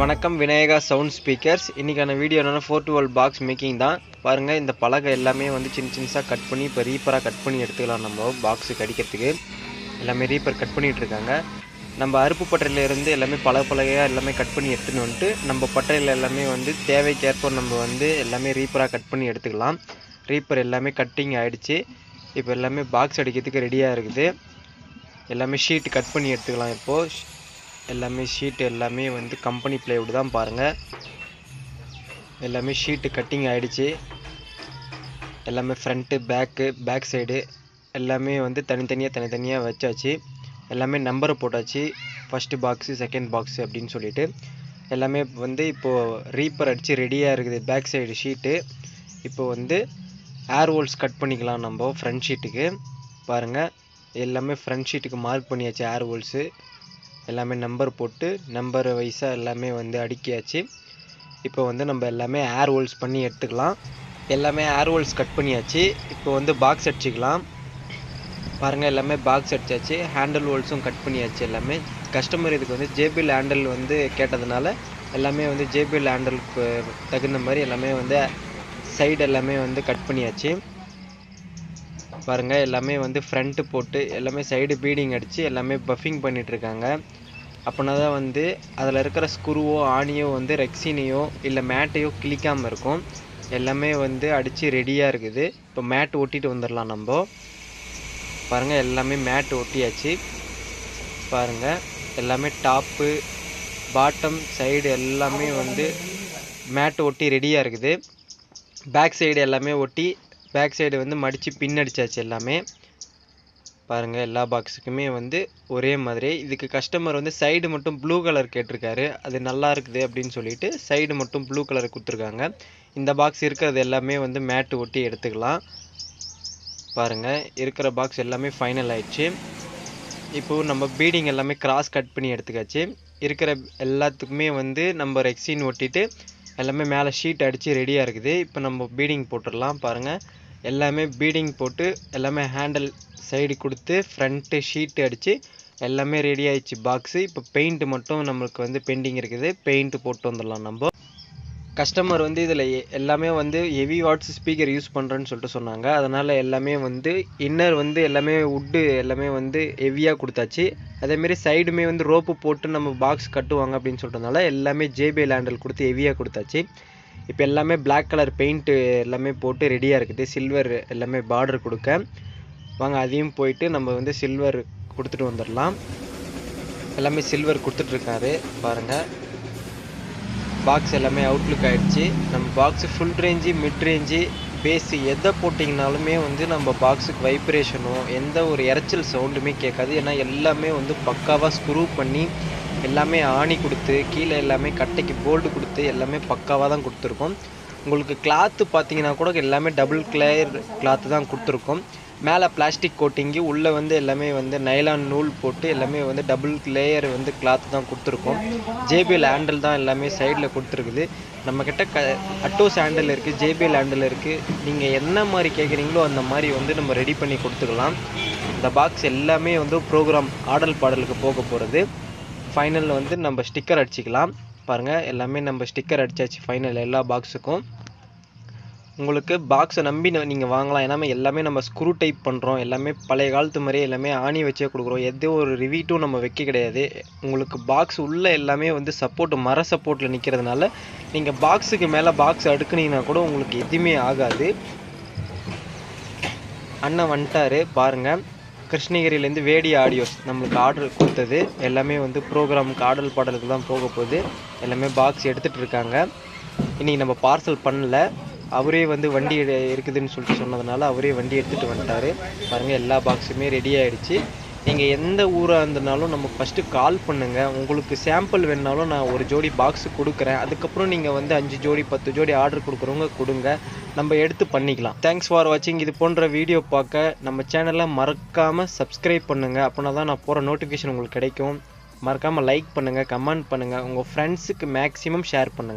வணக்கம் Vinayaka sound speakers இன்றைக்கான video என்னென்னா ஃபோர் டுவெல் பாக்ஸ் மேக்கிங் தான். பாருங்கள் இந்த பலகை எல்லாமே வந்து சின்ன சின்னசாக கட் பண்ணி இப்போ ரீப்பராக கட் பண்ணி எடுத்துக்கலாம் நம்ம பாக்ஸுக்கு அடிக்கிறதுக்கு. எல்லாமே ரீப்பர் கட் பண்ணிகிட்ருக்காங்க நம்ம அறுப்பு பட்டறையில இருந்து எல்லாமே பல பலகையாக எல்லாமே கட் பண்ணி எடுத்துன்னு வந்துட்டு நம்ம பட்டறையில் எல்லாமே வந்து தேவைக்கேற்ப நம்ம வந்து எல்லாமே ரீப்பராக கட் பண்ணி எடுத்துக்கலாம். ரீப்பர் எல்லாமே கட்டிங் ஆகிடுச்சு இப்போ எல்லாமே பாக்ஸ் அடிக்கிறதுக்கு ரெடியாக இருக்குது. எல்லாமே ஷீட் கட் பண்ணி எடுத்துக்கலாம் இப்போது எல்லாமே ஷீட் எல்லாமே வந்து கம்பெனி பிளைவுட் தான் பாருங்கள் எல்லாமே ஷீட்டு கட்டிங் ஆகிடுச்சு எல்லாமே ஃப்ரண்ட்டு பேக்கு பேக் சைடு எல்லாமே வந்து தனித்தனியாக தனித்தனியாக வச்சாச்சு. எல்லாமே நம்பர் போட்டாச்சு. ஃபஸ்ட்டு பாக்ஸு செகண்ட் பாக்ஸு அப்படின்னு சொல்லிட்டு. எல்லாமே வந்து இப்போது ரீப்பர் அடித்து ரெடியாக இருக்குது. பேக் சைடு ஷீட்டு இப்போ வந்து ஏர் ஹோல்ஸ் கட் பண்ணிக்கலாம் நம்ம ஃப்ரண்ட் ஷீட்டுக்கு பாருங்கள் எல்லாமே ஃப்ரண்ட் ஷீட்டுக்கு மார்க் பண்ணியாச்சு ஏர் ஹோல்ஸு எல்லாமே நம்பர் போட்டு நம்பர் வைஸாக எல்லாமே வந்து அடுக்கியாச்சு. இப்போ வந்து நம்ம எல்லாமே ஏர் ஹோல்ஸ் பண்ணி எடுத்துக்கலாம். எல்லாமே ஏர் ஹோல்ஸ் கட் பண்ணியாச்சு. இப்போ வந்து பாக்ஸ் அடிச்சுக்கலாம். பாருங்கள் எல்லாமே பாக்ஸ் அடிச்சாச்சு. ஹேண்டில் ஹோல்ஸும் கட் பண்ணியாச்சு எல்லாமே. கஸ்டமர் இதுக்கு வந்து ஜேபிஎல் ஹேண்டில் வந்து கேட்டதுனால எல்லாமே வந்து ஜேபிஎல் ஹேண்டலுக்கு தகுந்த மாதிரி எல்லாமே வந்து சைடு எல்லாமே வந்து கட் பண்ணியாச்சு. பாருங்கள் எல்லாமே வந்து ஃப்ரண்ட்டு போட்டு எல்லாமே சைடு பீடிங் அடித்து எல்லாமே பஃபிங் பண்ணிகிட்ருக்காங்க அப்படின்னா தான் வந்து அதில் இருக்கிற ஸ்க்ரூவோ ஆணியோ வந்து ரெக்ஸினையோ இல்லை மேட்டையோ கிளிக்காமல் இருக்கும். எல்லாமே வந்து அடித்து ரெடியாக இருக்குது. இப்போ மேட் ஒட்டிட்டு வந்துடலாம் நம்ம. பாருங்கள் எல்லாமே மேட் ஒட்டியாச்சு. பாருங்கள் எல்லாமே டாப்பு பாட்டம் சைடு எல்லாமே வந்து மேட் ஒட்டி ரெடியாக இருக்குது. பேக் சைடு எல்லாமே ஒட்டி பேக் சைடு வந்து மடித்து பின் அடித்தாச்சு எல்லாமே. பாருங்கள் எல்லா பாக்ஸுக்குமே வந்து ஒரே மாதிரி இதுக்கு கஸ்டமர் வந்து சைடு மட்டும் ப்ளூ கலர் கேட்டிருக்காரு. அது நல்லா இருக்குது அப்படின்னு சொல்லிட்டு சைடு மட்டும் ப்ளூ கலர் கொடுத்துருக்காங்க. இந்த பாக்ஸ் இருக்கிறது எல்லாமே வந்து மேட்டு ஒட்டி எடுத்துக்கலாம். பாருங்கள் இருக்கிற பாக்ஸ் எல்லாமே ஃபைனல் ஆயிடுச்சு. இப்போது நம்ம பீடிங் எல்லாமே கிராஸ் கட் பண்ணி எடுத்துக்காச்சு. இருக்கிற எல்லாத்துக்குமே வந்து நம்ம ரெக்ஸின் ஒட்டிட்டு எல்லாமே மேலே ஷீட் அடித்து ரெடியாக இருக்குது. இப்போ நம்ம பீடிங் போட்டுடலாம் பாருங்கள் எல்லாமே பீடிங் போட்டு எல்லாமே ஹேண்டில் சைடு கொடுத்து ஃப்ரண்ட்டு ஷீட்டு அடித்து எல்லாமே ரெடி ஆயிடுச்சு பாக்ஸு இப்போ பெயிண்ட்டு மட்டும் நம்மளுக்கு வந்து பெண்டிங் இருக்குது. பெயிண்ட்டு போட்டு வந்துடலாம் நம்ம. கஸ்டமர் வந்து இதில் எல்லாமே வந்து ஹெவி வாட்ஸ் ஸ்பீக்கர் யூஸ் பண்ணுறேன்னு சொல்லிட்டு சொன்னாங்க. அதனால் எல்லாமே வந்து இன்னர் வந்து எல்லாமே வுட்டு எல்லாமே வந்து ஹெவியாக கொடுத்தாச்சு. அதேமாரி சைடுமே வந்து ரோப்பு போட்டு நம்ம பாக்ஸ் கட்டுவாங்க அப்படின்னு சொல்கிறதுனால எல்லாமே ஜேபி லேண்டல் கொடுத்து ஹெவியாக கொடுத்தாச்சு. இப்போ எல்லாமே பிளாக் கலர் பெயிண்ட்டு எல்லாமே போட்டு ரெடியாக இருக்குது. சில்வர் எல்லாமே பார்டர் கொடுக்க. வாங்க அதையும் போயிட்டு நம்ம வந்து சில்வர் கொடுத்துட்டு வந்துடலாம். எல்லாமே சில்வர் கொடுத்துட்ருக்காரு. பாருங்கள் பாக்ஸ் எல்லாமே அவுட்லுக் ஆகிடுச்சு நம்ம box full range mid range bass எதை போட்டிங்கனாலுமே வந்து நம்ம பாக்ஸுக்கு வைப்ரேஷனோ எந்த ஒரு இறைச்சல் சவுண்டுமே கேட்காது. ஏன்னா எல்லாமே வந்து பக்காவாக ஸ்க்ரூ பண்ணி எல்லாமே ஆணி கொடுத்து கீழே எல்லாமே கட்டைக்கு போல்டு கொடுத்து எல்லாமே பக்காவாக தான் கொடுத்துருக்கோம். உங்களுக்கு கிளாத்து பார்த்தீங்கன்னா கூட எல்லாமே டபுள் கிளேயர் கிளாத்து தான் கொடுத்துருக்கோம். மேலே பிளாஸ்டிக் கோட்டிங்கு உள்ளே வந்து எல்லாமே வந்து நைலான் நூல் போட்டு எல்லாமே வந்து டபுள் லேயர் வந்து கிளாத் தான் கொடுத்துருக்கோம். ஜேபிஎல் ஹேண்டில் தான் எல்லாமே சைடில் கொடுத்துருக்குது. நம்மக்கிட்ட க அட்டோஸ் ஹேண்டில் இருக்குது ஜேபிஎல் ஹேண்டில் இருக்குது நீங்கள் என்ன மாதிரி கேட்குறீங்களோ அந்த மாதிரி வந்து நம்ம ரெடி பண்ணி கொடுத்துக்கலாம். இந்த பாக்ஸ் எல்லாமே வந்து ப்ரோக்ராம் ஆடல் பாடலுக்கு போக போகிறது ஃபைனலில் வந்து நம்ம ஸ்டிக்கர் அடிச்சிக்கலாம். பாருங்கள் எல்லாமே நம்ம ஸ்டிக்கர் அடித்தாச்சு ஃபைனல் எல்லா பாக்ஸுக்கும் உங்களுக்கு பாக்ஸை நம்பி நீங்கள் வாங்கலாம். ஏன்னா எல்லாமே நம்ம ஸ்க்ரூ டைப் பண்ணுறோம் எல்லாமே பழைய காலத்து மாதிரியே எல்லாமே ஆணி வச்சே கொடுக்குறோம். எதோ ஒரு ரிவீட்டும் நம்ம வைக்க கிடையாது. உங்களுக்கு பாக்ஸ் உள்ளே எல்லாமே வந்து சப்போர்ட் மர சப்போர்ட்டில் நிற்கிறதுனால நீங்கள் பாக்ஸுக்கு மேலே பாக்ஸ் அடுக்குனீங்கன்னா கூட உங்களுக்கு எதுவுமே ஆகாது. அண்ணன் வந்துட்டாரு. பாருங்கள் கிருஷ்ணகிரியிலேருந்து வேடி ஆடியோஸ் நம்மளுக்கு ஆர்டர் கொடுத்தது. எல்லாமே வந்து ப்ரோக்ராமுக்கு ஆடல் பாடலுக்கு தான் போக போகுது. எல்லாமே பாக்ஸ் எடுத்துகிட்டு இருக்காங்க. இன்றைக்கி நம்ம பார்சல் பண்ணல. அவரே வந்து வண்டி இருக்குதுன்னு சொல்லிட்டு சொன்னதுனால அவரே வண்டி எடுத்துகிட்டு வந்துட்டார். பாருங்கள் எல்லா பாக்ஸுமே ரெடி ஆகிடுச்சு நீங்கள் எந்த ஊராக இருந்தனாலும் நமக்கு ஃபஸ்ட்டு கால் பண்ணுங்கள் உங்களுக்கு சாம்பிள் வேணுனாலும் நான் ஒரு ஜோடி பாக்ஸ் கொடுக்குறேன். அதுக்கப்புறம் நீங்கள் வந்து அஞ்சு ஜோடி பத்து ஜோடி ஆர்டர் கொடுக்குறவங்க கொடுங்க. நம்ம எடுத்து பண்ணிக்கலாம். தேங்க்ஸ் ஃபார் வாட்சிங் இது போன்ற வீடியோ பார்க்க நம்ம சேனலை மறக்காமல் சப்ஸ்கிரைப் பண்ணுங்கள் அப்படின்னா தான் நான் போகிற நோட்டிஃபிகேஷன் உங்களுக்கு கிடைக்கும். மறக்காமல் லைக் பண்ணுங்கள் கமெண்ட் பண்ணுங்கள் உங்கள் ஃப்ரெண்ட்ஸுக்கு மேக்ஸிமம் ஷேர் பண்ணுங்கள்